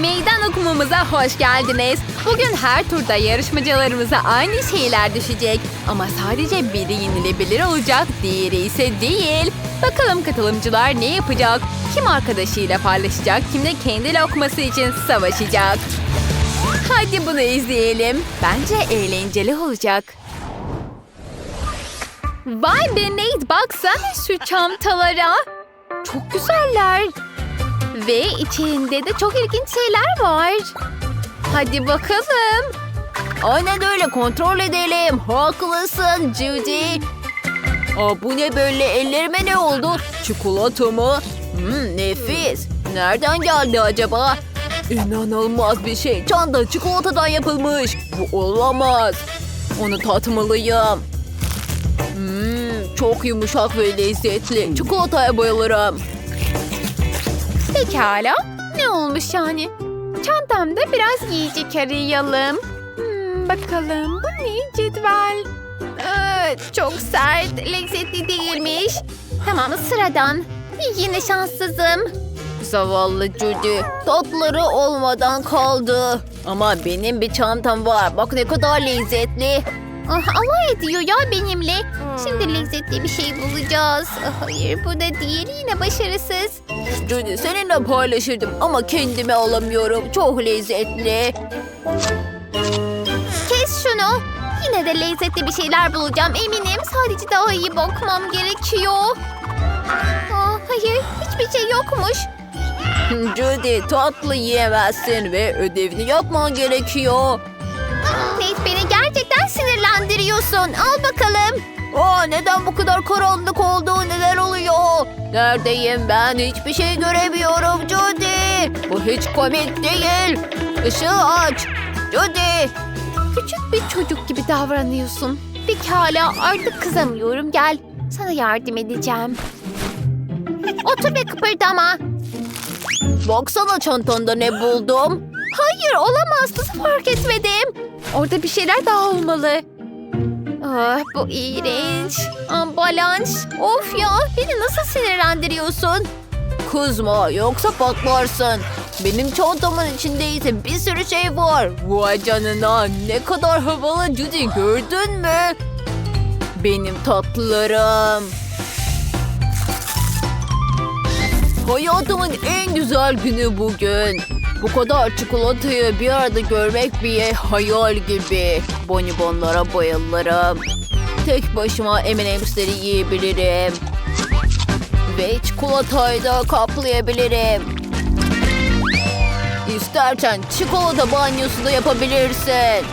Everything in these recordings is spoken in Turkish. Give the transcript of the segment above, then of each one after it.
Meydan okumamıza hoş geldiniz. Bugün her turda yarışmacılarımıza aynı şeyler düşecek. Ama sadece biri yenilebilir olacak, diğeri ise değil. Bakalım katılımcılar ne yapacak? Kim arkadaşıyla paylaşacak, kim de kendi lokması için savaşacak. Hadi bunu izleyelim. Bence eğlenceli olacak. Vay be Nate baksana şu çantalara. Çok güzeller. Ve içinde de çok ilginç şeyler var. Hadi bakalım. Aynen öyle kontrol edelim. Haklısın Judy. Aa, bu ne böyle ellerime ne oldu? Çikolata mı? Hmm, nefis. Nereden geldi acaba? İnanılmaz bir şey. Çanta çikolatadan yapılmış. Bu olamaz. Onu tatmalıyım. Hmm, çok yumuşak ve lezzetli. Çikolataya bayılırım. Pekala. Ne olmuş yani? Çantamda biraz yiyecek arayalım. Hmm, bakalım bu ne cetvel? Ee, çok sert, lezzetli değilmiş. Tamam sıradan. Yine şanssızım. Zavallı Judy. Tatları olmadan kaldı. Ama benim bir çantam var. Bak ne kadar lezzetli. Ah, alay ediyor ya benimle. Şimdi lezzetli bir şey bulacağız. Ah, Hayır bu da değil yine başarısız. Judy seninle paylaşırdım ama kendime alamıyorum. Çok lezzetli. Kes şunu. Yine de lezzetli bir şeyler bulacağım eminim. Sadece daha iyi bakmam gerekiyor. Aa, hayır hiçbir şey yokmuş. Judy tatlı yiyemezsin ve ödevini yapman gerekiyor. Nate beni gerçekten sinirlendiriyorsun. Al bakalım. Aa, neden bu kadar karanlık oldu? Neler oluyor? Neredeyim ben? Hiçbir şey göremiyorum Judy. Bu hiç komik değil. Işığı aç. Judy. Küçük bir çocuk gibi davranıyorsun. Pekala artık kızamıyorum. Gel sana yardım edeceğim. Otur ve kıpırdama. Baksana çantanda ne buldum. Hayır olamaz. Nasıl fark etmedim? Orada bir şeyler daha olmalı. Ah, bu iğrenç. Ambalans. Of ya beni nasıl sinirlendiriyorsun? Kızma yoksa patlarsın. Benim çantamın içinde ise bir sürü şey var. Vay canına ne kadar havalı Judy gördün mü? Benim tatlılarım. Hayatımın en güzel günü bugün. Bu kadar çikolatayı bir arada görmek bir hayal gibi. Bonibonlara bayılırım. Tek başıma M&M's'leri yiyebilirim. Ve çikolatayı da kaplayabilirim. İstersen çikolata banyosu da yapabilirsin.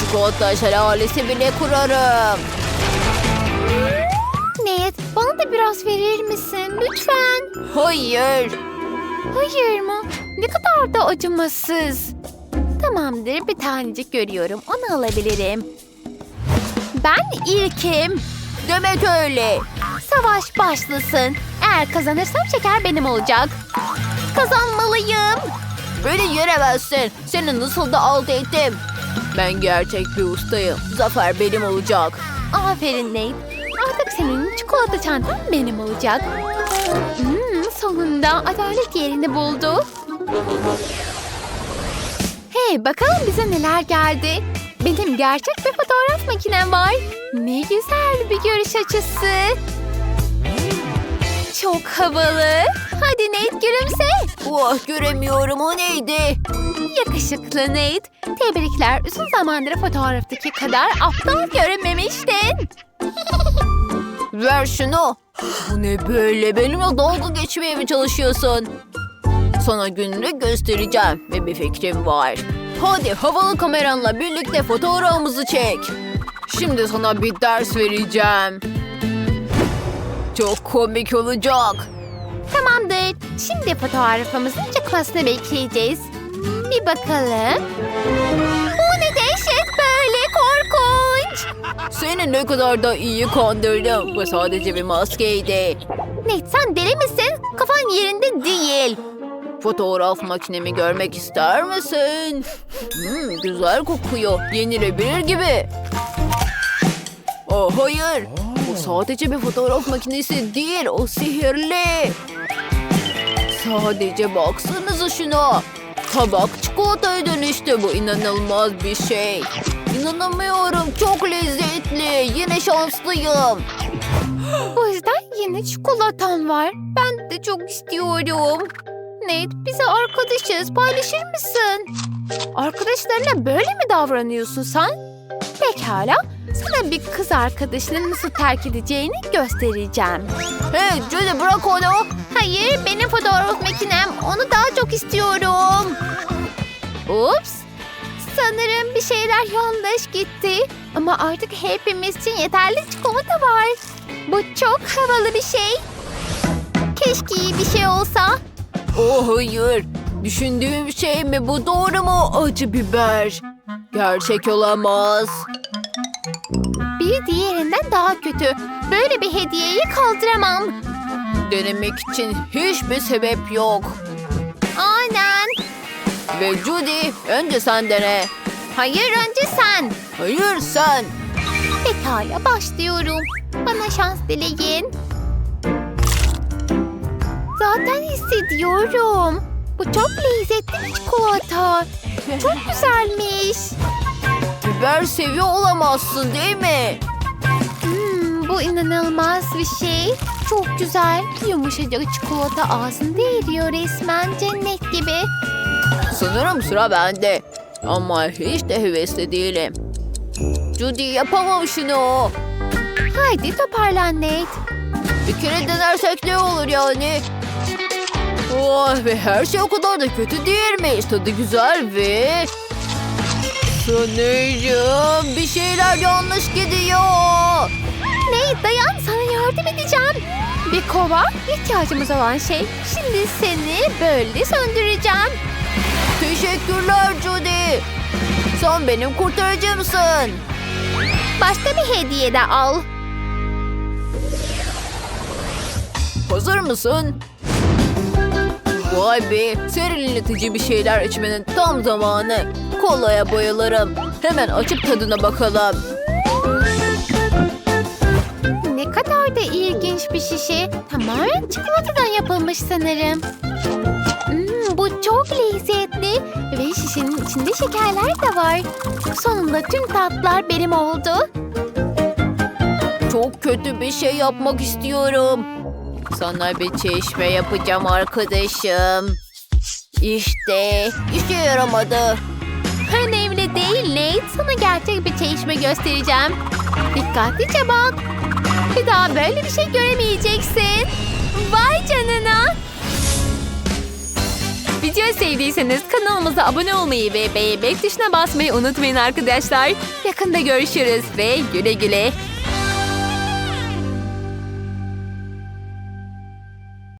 Çikolata şelalesi bile kurarım. Neyet, bana da biraz verir misin lütfen? Hayır. Hayır mı? Ne kadar da acımasız. Tamamdır, bir tanecik görüyorum. Onu alabilirim. Ben ilkim. Demek öyle. Savaş başlasın. Eğer kazanırsam şeker benim olacak. Kazanmalıyım. Beni yenemezsin. Seni nasıl da alt ettim. Ben gerçek bir ustayım. Zafer benim olacak. Aferin Nate. Artık senin çikolata çantan benim olacak. Hmm, sonunda adalet yerini buldu. Hey bakalım bize neler geldi. Benim gerçek bir fotoğraf makinem var. Ne güzel bir görüş açısı. Çok havalı. Hadi Nate gülümse. Oh göremiyorum o neydi? Yakışıklı Nate. Tebrikler uzun zamandır fotoğraftaki kadar aptal görememiştin. Ver şunu. Bu ne böyle? Benimle dalga geçmeye mi çalışıyorsun? Sana gününü göstereceğim ve bir fikrim var. Hadi havalı kameranla birlikte fotoğrafımızı çek. Şimdi sana bir ders vereceğim. Çok komik olacak. Tamamdır. Şimdi fotoğrafımızın çıkmasını bekleyeceğiz. Bir bakalım. Bu ne dehşet böyle korkunç. Seni ne kadar da iyi kandırdım. Bu sadece bir maskeydi. Nate sen deli misin? Kafan yerinde değil. Fotoğraf makinemi görmek ister misin? Hmm, güzel kokuyor. Yenilebilir gibi. Oh hayır. Bu sadece bir fotoğraf makinesi değil. O sihirli. Sadece baksanıza şuna. tabak çikolataya dönüştü. Bu inanılmaz bir şey. İnanamıyorum. Çok lezzetli. Yine şanslıyım. O yüzden yine çikolatan var. Ben de çok istiyorum. Nate bize arkadaşız. Paylaşır mısın? Arkadaşlarına böyle mi davranıyorsun sen? Pekala. Sana bir kız arkadaşını nasıl terk edeceğini göstereceğim. Hey Judy bırak onu. Hayır benim fotoğraf makinem. Onu daha çok istiyorum. Ups. Sanırım bir şeyler yanlış gitti. Ama artık hepimiz için yeterli çikolata var. Bu çok havalı bir şey. Keşke iyi bir şey olsa. Oh hayır. Düşündüğüm şey mi bu doğru mu? Acı biber. Gerçek olamaz. Bir diğerinden daha kötü. Böyle bir hediyeyi kaldıramam. Denemek için hiçbir sebep yok. Aynen. Ve Judy önce sen dene. Hayır önce sen. Hayır sen. Pekala başlıyorum. Bana şans dileyin. Hissediyorum. Bu çok lezzetli bir çikolata. Çok güzelmiş. Biber seviyor olamazsın değil mi? Hmm, bu inanılmaz bir şey. Çok güzel. Yumuşacık çikolata ağzında eriyor resmen cennet gibi. Sanırım sıra bende. Ama hiç de hevesli değilim. Judy yapamam şunu. Haydi toparlan Nate. Bir kere denersek ne olur yani? Oh ve her şey o kadar da kötü değilmiş. Tadı güzel ve... Sanırım bir şeyler yanlış gidiyor. Nate dayan sana yardım edeceğim. Bir kova ihtiyacımız olan şey. Şimdi seni böyle söndüreceğim. Teşekkürler Judy. Sen benim kurtarıcımsın. Başka bir hediye de al. Hazır mısın? Vay be, serinletici bir şeyler içmenin tam zamanı. Kolaya bayılırım. Hemen açıp tadına bakalım. Ne kadar da ilginç bir şişe. Tamamen çikolatadan yapılmış sanırım. Hmm, bu çok lezzetli ve şişenin içinde şekerler de var. Sonunda tüm tatlar benim oldu. Çok kötü bir şey yapmak istiyorum. Sana bir çeşme yapacağım arkadaşım. İşte işe yaramadı. Önemli değil Nate. Sana gerçek bir çeşme göstereceğim. Dikkatlice bak. Bir daha böyle bir şey göremeyeceksin. Vay canına. Videoyu sevdiyseniz kanalımıza abone olmayı ve beğenmek tuşuna basmayı unutmayın arkadaşlar. Yakında görüşürüz ve güle güle.